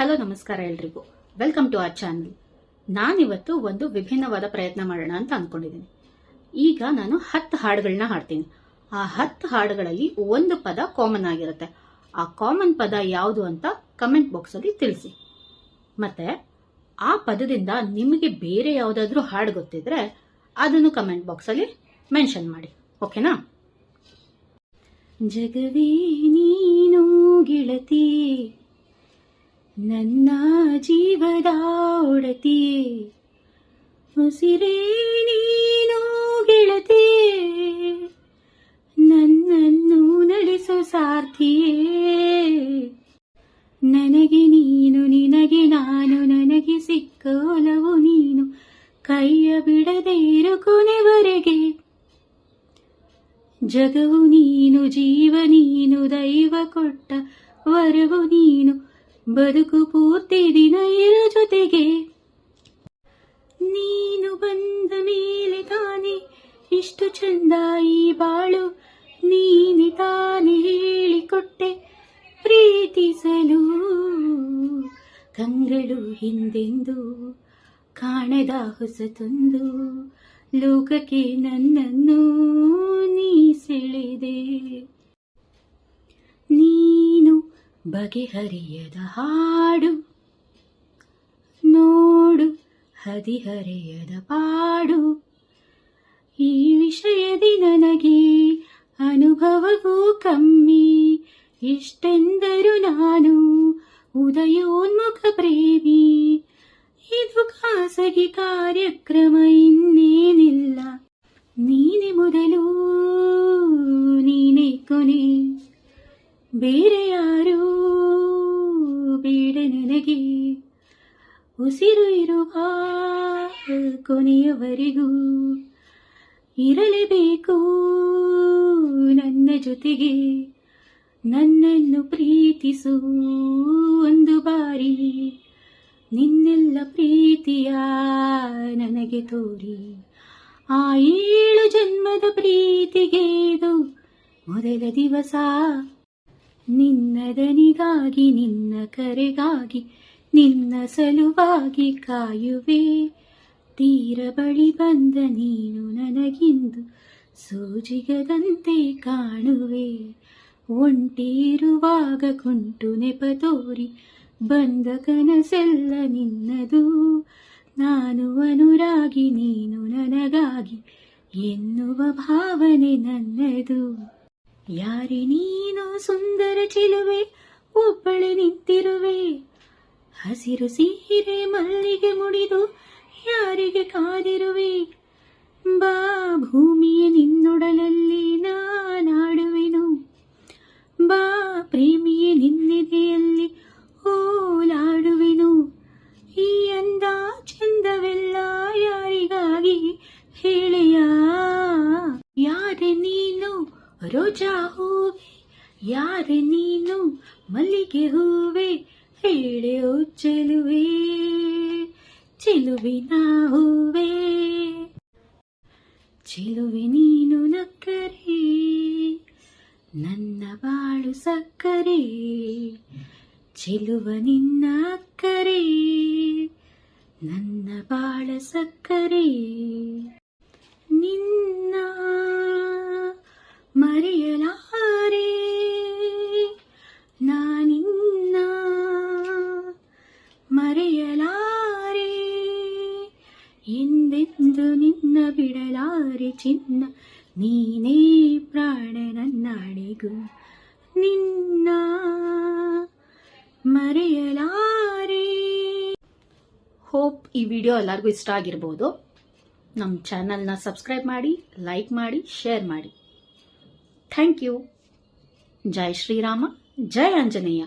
Hello, ನಮಸ್ಕಾರ ಎಲ್ರಿಗೂ. Welcome to our channel ನಾನಿವತ್ತು ಒಂದು ವಿಭಿನ್ನವಾದ ಪ್ರಯತ್ನ ಮಾಡೋಣ ಅಂತ ಅಂದ್ಕೊಂಡಿದ್ದೀನಿ ಈಗ ನಾನು ಹತ್ತು ಹಾಡುಗಳನ್ನ ಹಾಡ್ತೀನಿ. ಆ ಹತ್ತು ಹಾಡುಗಳಲ್ಲಿ ಒಂದು ಪದ ಕಾಮನ್ ಆಗಿರುತ್ತೆ. ಆ ಕಾಮನ್ ಪದ ಯಾವುದು ಅಂತ ಕಮೆಂಟ್ ಬಾಕ್ಸಲ್ಲಿ ತಿಳಿಸಿ. ಮತ್ತೆ, ಆ ಪದದಿಂದ ನಿಮಗೆ ಬೇರೆ ಯಾವುದಾದ್ರೂ ಹಾಡು ಗೊತ್ತಿದ್ರೆ ಅದನ್ನು ಕಮೆಂಟ್ ಬಾಕ್ಸಲ್ಲಿ ಮೆನ್ಷನ್ ಮಾಡಿ. ಓಕೆನಾ ಜಗವೇ ನೀನು ಗೆಳತಿ. ನನ್ನ ಜೀವದ ಒಡತಿ. ಉಸಿರೇ ನೀನು ಗೆಳತಿ. ನನ್ನನ್ನು ನಡೆಸೋ ಸಾರ್ಥಿಯೇ. ನನಗೆ ನೀನು, ನಿನಗೆ ನಾನು, ನನಗೆ ಸಿಕ್ಕೋಲವು ನೀನು. ಕೈಯ ಬಿಡದೆ ಇರು ಕೊನೆವರೆಗೆ. ಜಗವು ನೀನು, ಜೀವ ನೀನು, ದೈವ ಕೊಟ್ಟ ವರವು ನೀನು. ಬದುಕು ಪೂರ್ತಿ ದಿನ ಇರು ಜೊತೆಗೆ. ನೀನು ಬಂದ ಮೇಲೆ ತಾನೆ ಇಷ್ಟು ಚಂದ ಈ ಬಾಳು. ನೀನೆ ತಾನೆ ಹೇಳಿಕೊಟ್ಟೆ ಪ್ರೀತಿಸಲು. ಕಂಗಳು ಹಿಂದೆಂದು ಕಾಣದ ಹೊಸತೊಂದು ಲೋಕಕ್ಕೆ ನನ್ನನ್ನು ನೀ ಸೆಳೆದೆ. ಬಗೆಹರಿಯದ ಹಾಡು. ನೋಡು, ಹದಿಹರೆಯದ ಪಾಡು. ಈ ವಿಷಯದಿ ನನಗೆ ಅನುಭವವೂ ಕಮ್ಮಿ. ಇಷ್ಟೆಂದರು ನಾನು ಉದಯೋನ್ಮುಖ ಪ್ರೇಮಿ ಇದು ಖಾಸಗಿ ಕಾರ್ಯಕ್ರಮ ಇನ್ನೇನಿಲ್ಲ. ನೀನೆ ಮೊದಲು, ನೀನೆ ಕೊನೆ. ಬೇರೆ ಯಾರೂ ಬೇಡ ನನಗೆ. ಉಸಿರು ಇರುವ ಕೊನೆಯವರೆಗೂ ಇರಲೇಬೇಕು ನನ್ನ ಜೊತೆಗೆ. ನನ್ನನ್ನು ಪ್ರೀತಿಸು ಒಂದು ಬಾರಿ. ನಿನ್ನೆಲ್ಲ ಪ್ರೀತಿಯ ನನಗೆ ತೋರಿ. ಆ ಏಳು ಜನ್ಮದ ಪ್ರೀತಿಗೆ ಇದು ಮೊದಲ ದಿವಸ ನಿನ್ನ ದನಿಗಾಗಿ ನಿನ್ನ ಕರೆಗಾಗಿ, ನಿನ್ನ ಸಲುವಾಗಿ ಕಾಯುವೆ. ತೀರ ಬಳಿ ಬಂದ ನೀನು ನನಗಿಂದು ಸೋಜಿಗದಂತೆ ಕಾಣುವೆ. ಒಂಟಿರುವಾಗ ಕುಂಟು ನೆಪ ತೋರಿ ಬಂದ ಕನಸೆಲ್ಲ ನಿನ್ನದು. ನಾನು ಅನುರಾಗಿ, ನೀನು ನನಗಾಗಿ ಎನ್ನುವ ಭಾವನೆ ನನ್ನದು. ಯಾರಿ ನೀನು ಸುಂದರ ಚಿಲುವೆ ಒಬ್ಬಳೆ ನಿಂತಿರುವೆ. ಹಸಿರು ಸೀರೆ ಮಲ್ಲಿಗೆ ಮುಡಿದು ಯಾರಿಗೆ ಕಾದಿರುವೆ? ರೋಜಾ ಹೂವೆ ಯಾರು ನೀನು? ಮಲ್ಲಿಗೆ ಹೂವೆ, ಹೇಳೆ ಚೆಲುವೆ, ಚೆಲುವಿನ ಹೂವೆ. ಚೆಲುವೆ ನೀನು ನಕ್ಕರೆ, ನನ್ನ ಬಾಳು ಸಕ್ಕರೆ, ಚೆಲುವ ನಿನ್ನ ಅಕ್ಕರೆ, ನನ್ನ ಬಾಳ ಸಕ್ಕರೆ. ಎಂದೆಂದು ನಿನ್ನ ಬಿಡಲಾರೆ ಚಿನ್ನ, ನೀನೇ ಪ್ರಾಣ ನನ್ನಾಡಿಗೂ ನಿನ್ನ ಮರೆಯಲಾರೆ. ಹೋಪ್ ಈ ವಿಡಿಯೋ ಎಲ್ಲರಿಗೂ ಇಷ್ಟ ಆಗಿರ್ಬೋದು. ನಮ್ಮ ಚಾನಲ್ನ ಸಬ್ಸ್ಕ್ರೈಬ್ ಮಾಡಿ ಲೈಕ್ ಮಾಡಿ ಶೇರ್ ಮಾಡಿ. ಥ್ಯಾಂಕ್ ಯು ಜೈ ಶ್ರೀರಾಮ, ಜೈ ಆಂಜನೇಯ.